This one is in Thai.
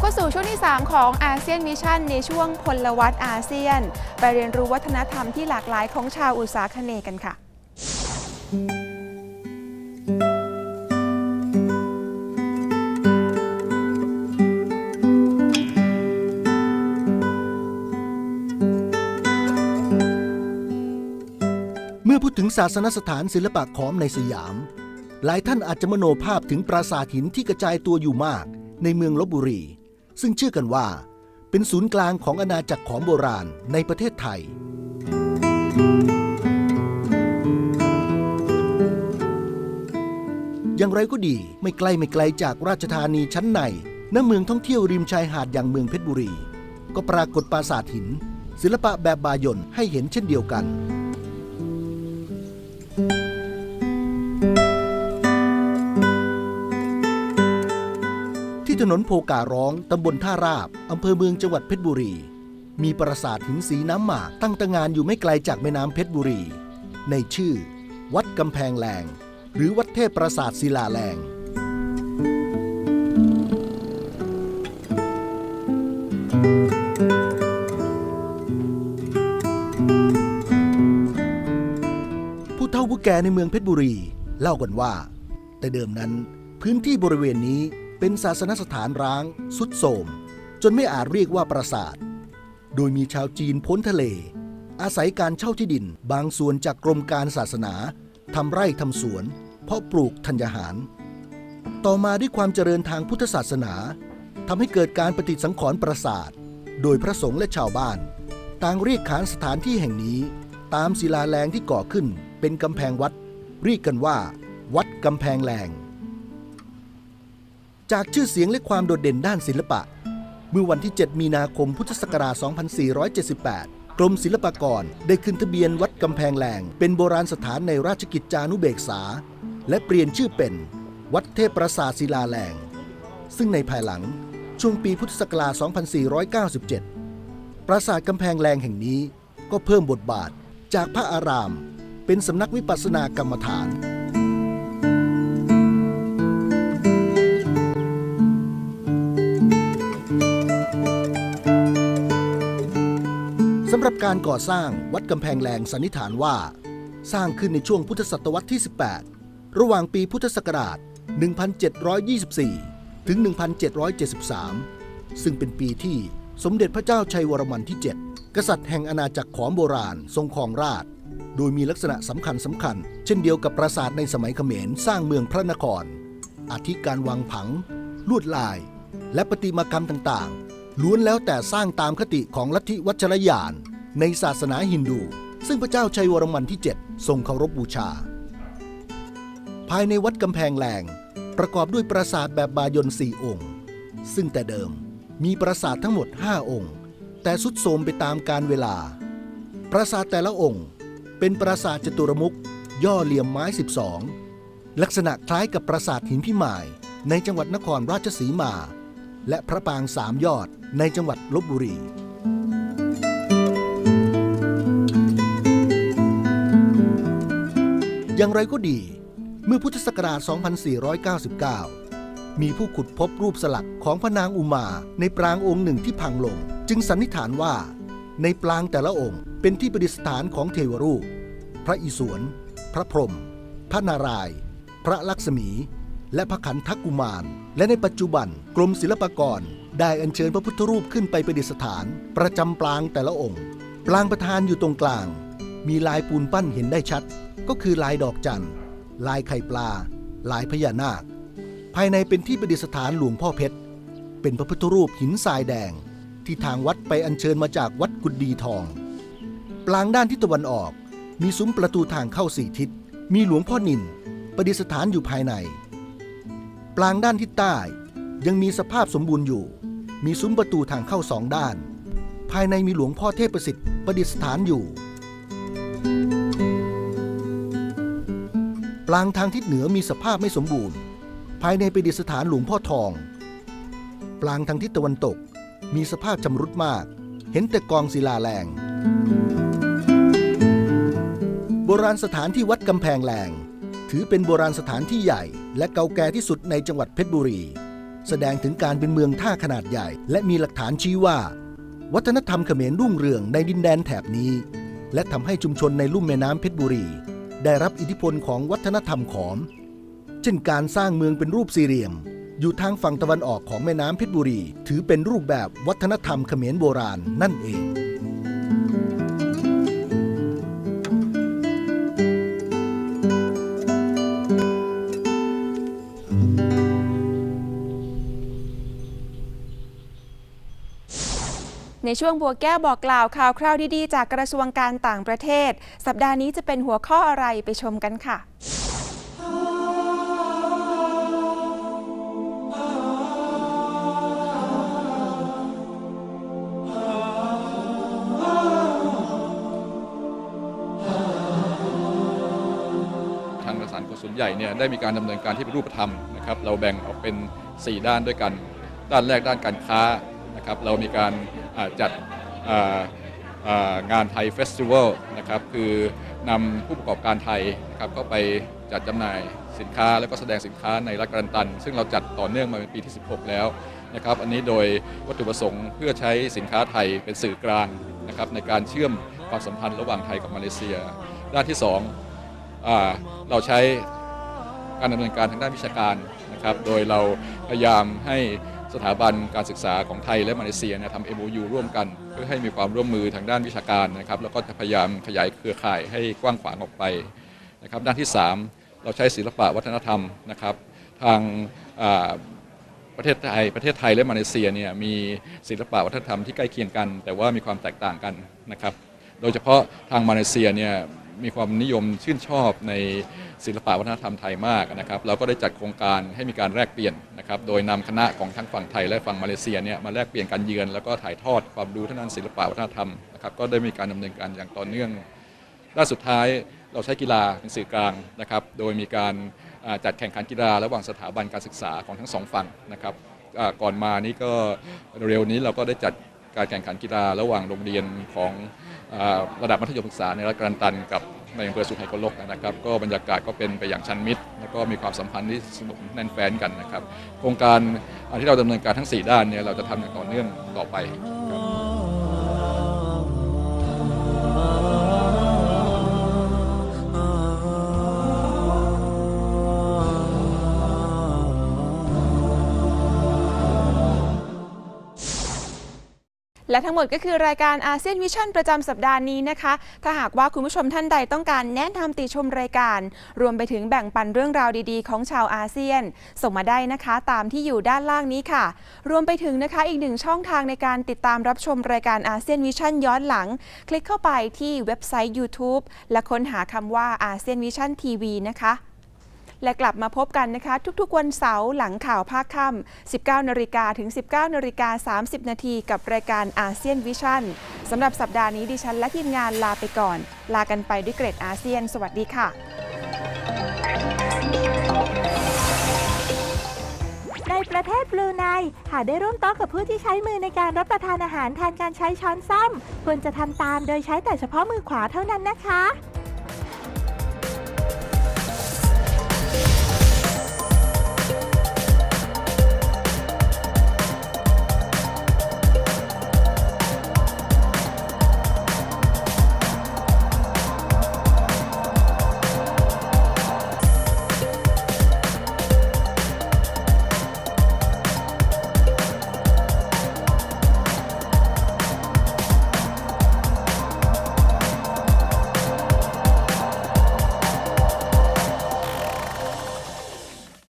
เข้าสู่ช่วงที่ 3 ของอาเซียนมิชชั่นในช่วงพลวัตอาเซียน ไปเรียนรู้วัฒนธรรมที่หลากหลายของชาวอุตสาคเนกันค่ะ เมื่อพูดถึงศาสนสถานศิลปะขอมในสยาม หลายท่านอาจจะมโนภาพถึงปราสาทหินที่กระจายตัวอยู่มากในเมืองลบบุรี ซึ่งเชื่อกันว่า เป็นศูนย์กลางของอาณาจักรขอมโบราณในประเทศไทย อย่างไรก็ดีไม่ใกล้ไม่ไกลจากราชธานีชั้นในณเมืองท่องเที่ยวริมชายหาดอย่างเมืองเพชรบุรี ก็ปรากฏปราสาทหิน ศิลปะแบบบายนให้เห็นเช่นเดียวกัน นนโพการ้อง ตำบลท่าราบ อำเภอเมืองจังหวัดเพชรบุรี มีปราสาทหินสีน้ำหมากตั้งตระงานอยู่ไม่ไกลจากแม่น้ำเพชรบุรี ในชื่อ วัดกำแพงแรง หรือวัดเทพปราสาทศิลาแรงผู้เฒ่าผู้แก่ในเมืองเพชรบุรี เล่ากันว่า แต่เดิมนั้นพื้นที่บริเวณนี้ เป็นศาสนสถานร้าง สุดโทมจนไม่อาจเรียกว่าปราสาท โดยมีชาวจีนพ้นทะเล อาศัยการเช่าที่ดินบางส่วนจากกรมการศาสนาทำไร่ทำสวน เพาะปลูกธัญญาหาร ต่อมาด้วยความเจริญทางพุทธศาสนาทำให้เกิดการปฏิสังขรณ์ปราสาท โดยพระสงฆ์และชาวบ้าน ต่างเรียกขานสถานที่แห่งนี้ ตามศิลาแรงที่ก่อขึ้นเป็นกำแพงวัด เรียกกันว่า วัดกำแพงแรง จากชื่อเสียงและความโดดเด่นด้านศิลปะ เมื่อวันที่ 7 มีนาคมพุทธศักราช 2478 กรมศิลปากรได้ขึ้นทะเบียนวัดกำแพงแรงเป็นโบราณสถานในราชกิจจานุเบกษา และเปลี่ยนชื่อเป็น วัดเทพประสาทศิลาแรงซึ่งในภายหลังช่วงปีพุทธศักราช 2497 ปราสาทกำแพงแรงแห่งนี้ก็เพิ่มบทบาทจากพระอาราม เป็นสำนักวิปัสสนากรรมฐาน การก่อสร้างวัดกำแพงแรงสันนิษฐานว่า สร้างขึ้นในช่วงพุทธศตวรรษที่ 18 ระหว่างปีพุทธศักราช 1724 ถึง 1773 ซึ่งเป็นปีที่สมเด็จพระเจ้าชัยวรมันที่ 7 กษัตริย์แห่งอาณาจักรขอมโบราณทรงครองราชโดยมีลักษณะสำคัญสำคัญ เช่นเดียวกับปราสาทในสมัยเขมรสร้างเมืองพระนคร อาทิการวางผัง ลวดลาย และประติมากรรมต่างๆ ล้วนแล้วแต่สร้างตามคติของลัทธิวัชรยาน ในศาสนาฮินดู ซึ่งพระเจ้าชัยวรมันที่ 7 ทรงเคารพบูชา ภายในวัดกำแพงแรงประกอบด้วยปราสาทแบบบายนสี่องค์ ซึ่งแต่เดิมมีปราสาททั้งหมด 5 องค์ แต่สุดโทมไปตามกาลเวลา ปราสาทแต่ละองค์ เป็นปราสาทจตุรมุขย่อเหลี่ยมไม้ 12 ลักษณะคล้ายกับปราสาทหินพิมายในจังหวัดนครราชสีมา และพระปรางสามยอดในจังหวัดลบบุรี อย่างไรก็ดี เมื่อพุทธศักราช 2499 มีผู้ขุดพบรูปสลักของพระนางอุมาในปรางองค์หนึ่งที่พังลง จึงสันนิษฐานว่า ในปรางแต่ละองค์เป็นที่ประดิษฐานของเทวรูป พระอิศวร พระพรหม พระนารายณ์ พระลักษมี และพระขันธกุมาร และในปัจจุบันกรมศิลปากรได้อัญเชิญพระพุทธรูปขึ้นไปประดิษฐาน ประจำปรางแต่ละองค์ ปรางประธานอยู่ตรงกลาง มีลายปูนปั้นเห็นได้ชัด ก็คือลายดอกจันทร์ลายไข่ปลา ลายพญานาค ภายในเป็นที่ประดิษฐานหลวงพ่อเพชร เป็นพระพุทธรูปหินทรายแดง ที่ทางวัดไปอัญเชิญมาจากวัดกุดดีทอง ปลางด้านทิศตะวันออก มีซุ้มประตูทางเข้าสี่ทิศ มีหลวงพ่อนินประดิษฐานอยู่ภายใน ปลางด้านทิศใต้ยังมีสภาพสมบูรณ์อยู่ มีซุ้มประตูทางเข้าสองด้าน ภายในมีหลวงพ่อเทพประสิทธิ์ประดิษฐานอยู่ ปลางทางทิศเหนือมีสภาพไม่สมบูรณ์ ภายในประดิษฐานหลวงพ่อทอง ปลางทางทิศตะวันตก มีสภาพชำรุดมาก เห็นแต่กองศิลาแรง โบราณสถานที่วัดกำแพงแรง ถือเป็นโบราณสถานที่ใหญ่ และเก่าแก่ที่สุดในจังหวัดเพชรบุรี แสดงถึงการเป็นเมืองท่าขนาดใหญ่ และมีหลักฐานชี้ว่า วัฒนธรรมเขมรรุ่งเรืองในดินแดนแถบนี้ และทำให้ชุมชนในลุ่มแม่น้ำเพชรบุรี ได้รับอิทธิพลของวัฒนธรรมขอม เช่นการสร้างเมืองเป็นรูปสี่เหลี่ยม อยู่ทางฝั่งตะวันออกของแม่น้ำเพชรบุรี ถือเป็นรูปแบบวัฒนธรรมเขมรโบราณนั่นเอง ในช่วงบัวแก้วบอกกล่าวข่าวคราวดีๆ จากกระทรวงการต่างประเทศ สัปดาห์นี้จะเป็นหัวข้ออะไรไปชมกันค่ะทางสานกงสุลใหญ่เนี่ยได้มีการดำเนินการที่เป็นรูปธรรมนะครับเราแบ่งออกเป็น 4 ด้านด้วยกัน ด้านแรกด้านการค้า นะครับเรามีการจัดงานไทยเฟสติวัลนะครับคือนำผู้ประกอบการไทยนะครับเข้าไปจัดจำหน่ายสินค้า และก็แสดงสินค้าในรัฐกรันตัน ซึ่งเราจัดต่อเนื่องมาเป็นปีที่ 16 แล้วนะครับอันนี้โดยวัตถุประสงค์เพื่อใช้สินค้าไทยเป็นสื่อกลางนะครับในการเชื่อมความสัมพันธ์ระหว่างไทยกับมาเลเซีย ด้านที่สองเราใช้การดำเนินการทางด้านวิชาการนะครับโดยเราพยายามให้ สถาบันการศึกษาของไทยและมาเลเซียเนี่ยทำ MOU ร่วมกัน เพื่อให้มีความร่วมมือทางด้านวิชาการนะครับแล้วก็จะพยายามขยายเครือข่ายให้กว้างขวางออกไปนะครับด้านที่ 3 เราใช้ศิลปะวัฒนธรรมนะครับ ทางอ่าประเทศไทยประเทศไทยและมาเลเซียเนี่ยมีศิลปะวัฒนธรรมที่ใกล้เคียงกัน แต่ว่ามีความแตกต่างกันนะครับ โดยเฉพาะทางมาเลเซียเนี่ย มีความนิยมชื่นชอบในศิลปะวัฒนธรรมไทยมากนะครับ เราก็ได้จัดโครงการให้มีการแลกเปลี่ยนนะครับ โดยนำคณะของทั้งฝั่งไทยและฝั่งมาเลเซียเนี่ยมาแลกเปลี่ยนการเยือนแล้วก็ถ่ายทอดความรู้ทางด้านศิลปะวัฒนธรรมนะครับ ก็ได้มีการดำเนินการอย่างต่อเนื่องด้านสุดท้ายเราใช้กีฬาเป็นสื่อกลางนะครับ โดยมีการจัดแข่งขันกีฬาระหว่างสถาบันการศึกษาของทั้งสองฝั่งนะครับก่อนมานี้ก็เร็วนี้เราก็ได้จัด การแข่งขันกีฬาระหว่างโรงเรียนของอระดับมัธยมศึกษาในรัฐกรันตัน กับในอำเภอสุไหงโกลกนะครับ ก็บรรยากาศก็เป็นไปอย่างชันมิตร แล้วก็มีความสัมพันธ์ที่สนุกแน่นแฟ้นกันนะครับ โครงการที่เราดำเนินการทั้ง 4 ด้านเนี่ยเราจะทำอย่างต่อเนื่องต่อไป และทั้งหมดก็คือรายการอาเซียนวิชั่นประจำสัปดาห์นี้นะคะ ถ้าหากว่าคุณผู้ชมท่านใดต้องการแนะนำติชมรายการ รวมไปถึงแบ่งปันเรื่องราวดีๆ ของชาวอาเซียน ส่งมาได้นะคะ ตามที่อยู่ด้านล่างนี้ค่ะ รวมไปถึงนะคะอีกหนึ่งช่องทางในการติดตามรับชมรายการอาเซียนวิชั่นย้อนหลัง คลิกเข้าไปที่เว็บไซต์ YouTube และค้นหาคำว่าอาเซียนวิชั่นทีวีนะคะ และกลับมาพบกันนะคะ ทุกๆ วันเสาร์หลังข่าวภาคค่ำ 19นาฬิกาถึง 19นาฬิกา30 นาทีกับรายการอาเซียนวิชั่นสำหรับสัปดาห์นี้ดิฉันและทีมงานลาไปก่อน ลากันไปด้วยเกรดอาเซียน สวัสดีค่ะ ในประเทศบลูไนหากได้ร่วมโต๊ะกับผู้ที่ใช้มือในการรับประทานอาหารแทนการใช้ช้อนซ่อม ควรจะทำตามโดยใช้แต่เฉพาะมือขวาเท่านั้นนะคะ